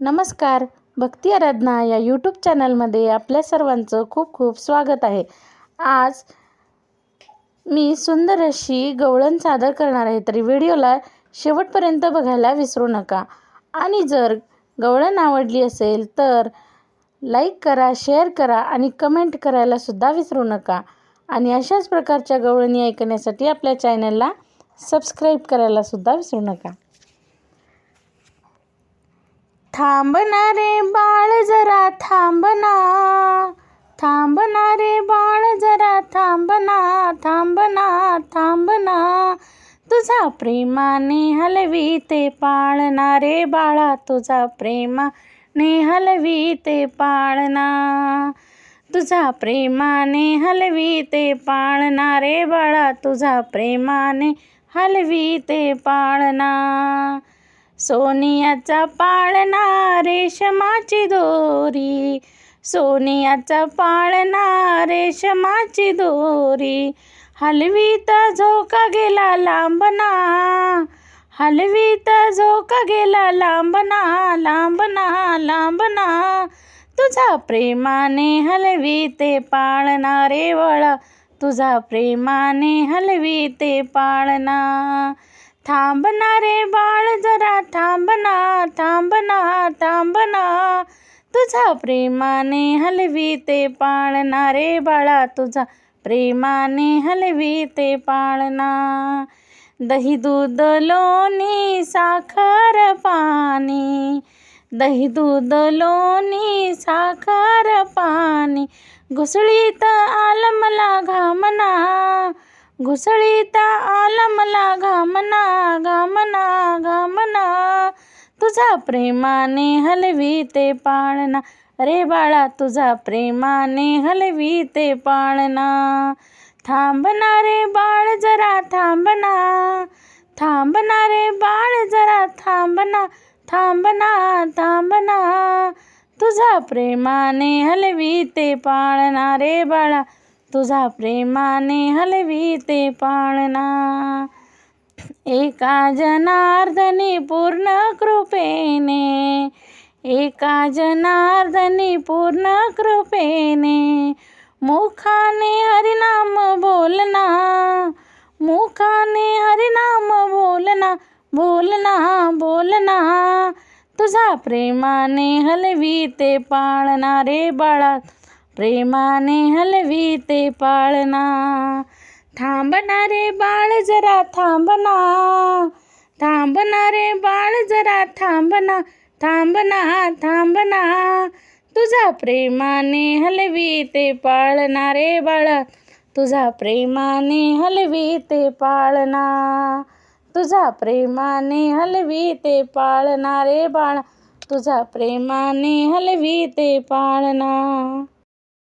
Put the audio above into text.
नमस्कार. भक्ती आराधना या यूट्यूब चॅनलमध्ये आपल्या सर्वांचं खूप खूप स्वागत आहे. आज मी सुंदर अशी गवळण सादर करणार आहे तरी व्हिडिओला शेवटपर्यंत बघायला विसरू नका. आणि जर गवळण आवडली असेल तर लाईक करा शेअर करा आणि कमेंट करायला सुद्धा विसरू नका. आणि अशाच प्रकारच्या गवळणी ऐकण्यासाठी आपल्या चॅनलला सबस्क्राईब करायला सुद्धा विसरू नका. थांबना रे बाळ जरा थांबना. थांबना रे बाळ जरा थांबना. थांबना थांबना. तुझा प्रेमाने हलवी ते पाळणा रे बाळा. तुझा प्रेमाने हलवी ते पाळणा तुझा प्रेमाने हलवी ते पाळणा रे बाळा. तुझा प्रेमाने हलवी ते पाळणा सोनियाचा पाळणा रेशमाची दोरी. सोनियाचा पाळणा रेशमाची दोरी. हलवीता झोका गेला लांबना हलवीता झोका गेला लांबना लांबना लांबना तुझा प्रेमाने हलवी ते पाळणारे वळा. तुझा प्रेमाने हलवी ते पाळणा थांबणारे बाळ थांबना थांबना थांबना. तुझा प्रेमाने हलवी ते पाळणा रे बाळा तुझा प्रेमाने हलवी ते पाळणा. दही दूध लोणी साखर पाणी. दही दूध लोणी साखर पाणी. घुसळीत आलमला घामना. घुसळीता आला मला घामना घामना घामना. तुझा प्रेमाने हलवी ते पाळणा. रे बाळा तुझा प्रेमाने हलवी ते पाळणा. थांबना रे बाळ जरा थांबना. थांबना रे बाळ जरा थांबना. थांबना थांबना. तुझा प्रेमाने हलवी ते पाळणा रे बाळा. तुझा प्रेमाने हलवी ते पाळणा. एका जनार्दनी पूर्ण कृपेने एका जनार्दनी पूर्ण कृपेने. मुखाने हरिनाम बोलना मुखाने हरिनाम बोलना बोलना बोलना. तुझा प्रेमाने हलवी ते पाळणारे बाळा. प्रेमाने हलवी ते पाळणा. थांबना रे बाळ जरा थांबना. थांबना रे बाळ जरा थांबना. थांबना थांबना. तुझा प्रेमाने हलवी ते पाळणा रे बाळा. तुझा प्रेमाने हलवी ते पाळणा. तुझा प्रेमाने हलवी ते पाळणा रे बाळा. तुझा प्रेमाने हलवी ते पाळणा.